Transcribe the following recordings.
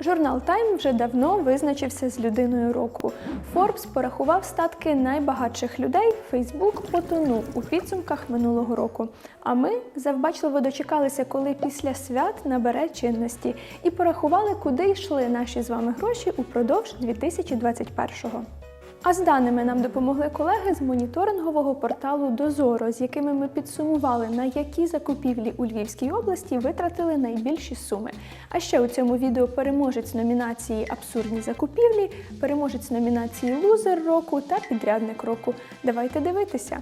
Журнал Time вже давно визначився з людиною року. Forbes порахував статки найбагатших людей. Facebook потонув у підсумках минулого року. А ми завбачливо дочекалися, коли після свят набере чинності, і порахували, куди йшли наші з вами гроші упродовж 2021-го. А з даними нам допомогли колеги з моніторингового порталу Дозоро, з якими ми підсумували, на які закупівлі у Львівській області витратили найбільші суми. А ще у цьому відео переможець номінації Абсурдні закупівлі, переможець номінації Лузер року та підрядник року. Давайте дивитися.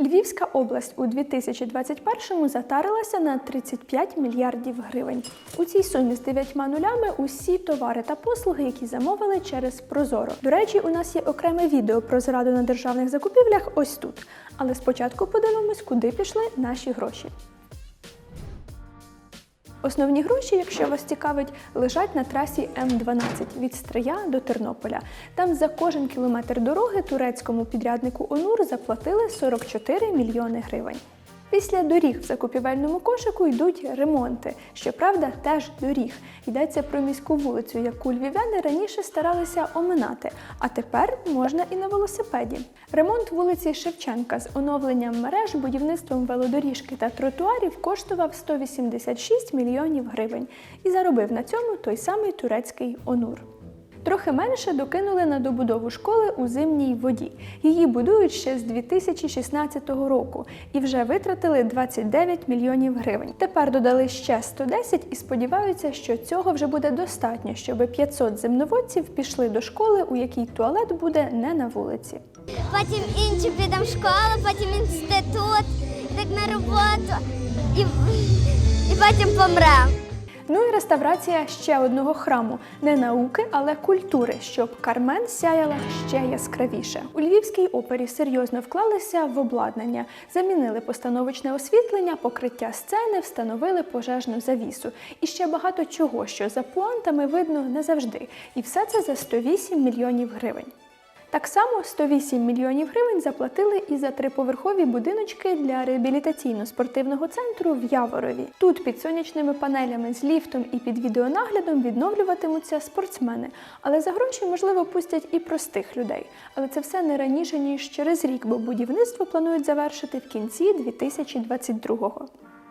Львівська область у 2021-му затарилася на 35 мільярдів гривень. У цій сумі з дев'ятьма нулями усі товари та послуги, які замовили через Прозоро. До речі, у нас є окреме відео про зраду на державних закупівлях ось тут. Але спочатку подивимось, куди пішли наші гроші. Основні гроші, якщо вас цікавить, лежать на трасі М12 від Стрия до Тернополя. Там за кожен кілометр дороги турецькому підряднику ОНУР заплатили 44 мільйони гривень. Після доріг в закупівельному кошику йдуть ремонти. Щоправда, теж доріг. Йдеться про міську вулицю, яку львів'яни раніше старалися оминати, а тепер можна і на велосипеді. Ремонт вулиці Шевченка з оновленням мереж, будівництвом велодоріжки та тротуарів коштував 186 мільйонів гривень і заробив на цьому той самий турецький ОНУР. Трохи менше докинули на добудову школи у зимній воді. Її будують ще з 2016 року і вже витратили 29 мільйонів гривень. Тепер додали ще 110 і сподіваються, що цього вже буде достатньо, щоб 500 земноводців пішли до школи, у якій туалет буде не на вулиці. потім інші підемо в школу, потім інститут, так на роботу і, і потім помремо. Ну і реставрація ще одного храму не науки, але культури, щоб Кармен сяяла ще яскравіше. У Львівській опері серйозно вклалися в обладнання, замінили постановочне освітлення, покриття сцени, встановили пожежну завісу і ще багато чого, що за пуантами видно не завжди. І все це за 108 мільйонів гривень. Так само 108 мільйонів гривень заплатили і за триповерхові будиночки для реабілітаційно-спортивного центру в Яворові. Тут під сонячними панелями з ліфтом і під відеонаглядом відновлюватимуться спортсмени, але за гроші можливо пустять і простих людей. Але це все не раніше ніж через рік, бо будівництво планують завершити в кінці 2022-го.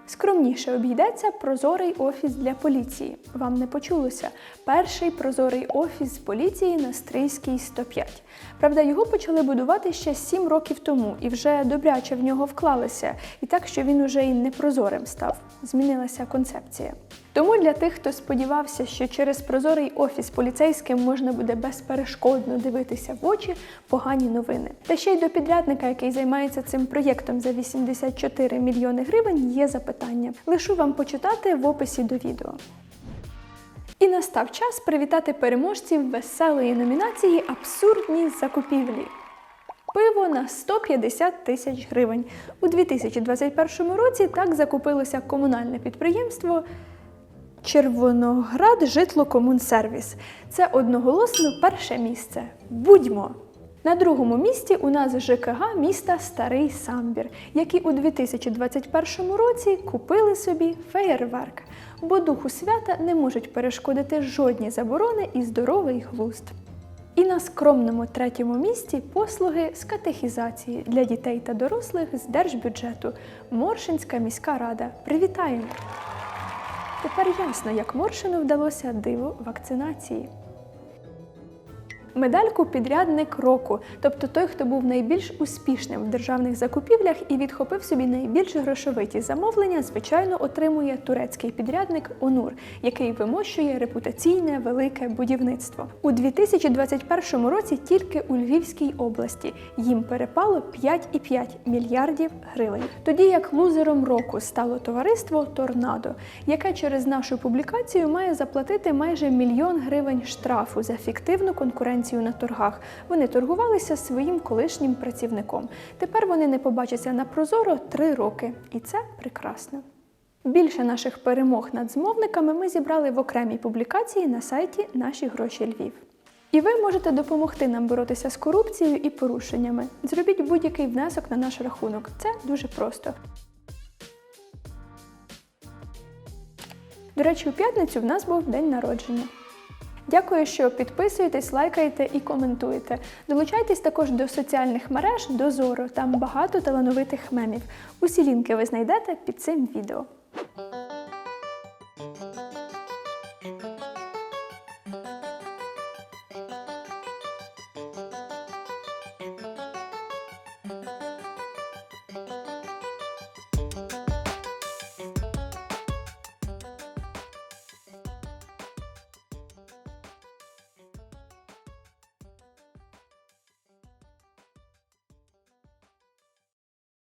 Скромніше обійдеться прозорий офіс для поліції. Вам не почулося. Перший прозорий офіс з поліції на Стрийській 105. Правда, його почали будувати ще 7 років тому і вже добряче в нього вклалися, і так, що він уже й непрозорим став. Змінилася концепція. Тому для тих, хто сподівався, що через прозорий офіс поліцейським можна буде безперешкодно дивитися в очі, погані новини. Та ще й до підрядника, який займається цим проєктом за 84 мільйони гривень, є запитання. Лишу вам почитати в описі до відео. І настав час привітати переможців веселої номінації Абсурдні закупівлі. Пиво на 150 тисяч гривень. У 2021 році так закупилося комунальне підприємство Червоноград Житлокомунсервіс. Це одноголосно перше місце. Будьмо! На другому місці у нас ЖКГ міста Старий Самбір, які у 2021 році купили собі феєрверк, бо духу свята не можуть перешкодити жодні заборони і здоровий глузд. І на скромному третьому місці послуги з катехізації для дітей та дорослих з держбюджету Моршинська міська рада. Привітаємо! Тепер ясно, як Моршину вдалося диво вакцинації. Медальку підрядник року, тобто той, хто був найбільш успішним в державних закупівлях і відхопив собі найбільш грошовиті замовлення, звичайно, отримує турецький підрядник Онур, який вимощує репутаційне велике будівництво. У 2021 році тільки у Львівській області їм перепало 5,5 мільярдів гривень. Тоді як лузером року стало товариство Торнадо, яке через нашу публікацію має заплатити майже мільйон гривень штрафу за фіктивну конкуренцію на торгах. Вони торгувалися своїм колишнім працівником. Тепер вони не побачаться на прозоро три роки, і це прекрасно. Більше наших перемог над змовниками ми зібрали в окремій публікації на сайті Наші гроші Львів. І ви можете допомогти нам боротися з корупцією і порушеннями. Зробіть будь-який внесок на наш рахунок. Це дуже просто. До речі, у п'ятницю в нас був день народження. Дякую, що підписуєтесь, лайкаєте і коментуєте. Долучайтесь також до соціальних мереж Дозоро. Там багато талановитих мемів. Усі лінки ви знайдете під цим відео.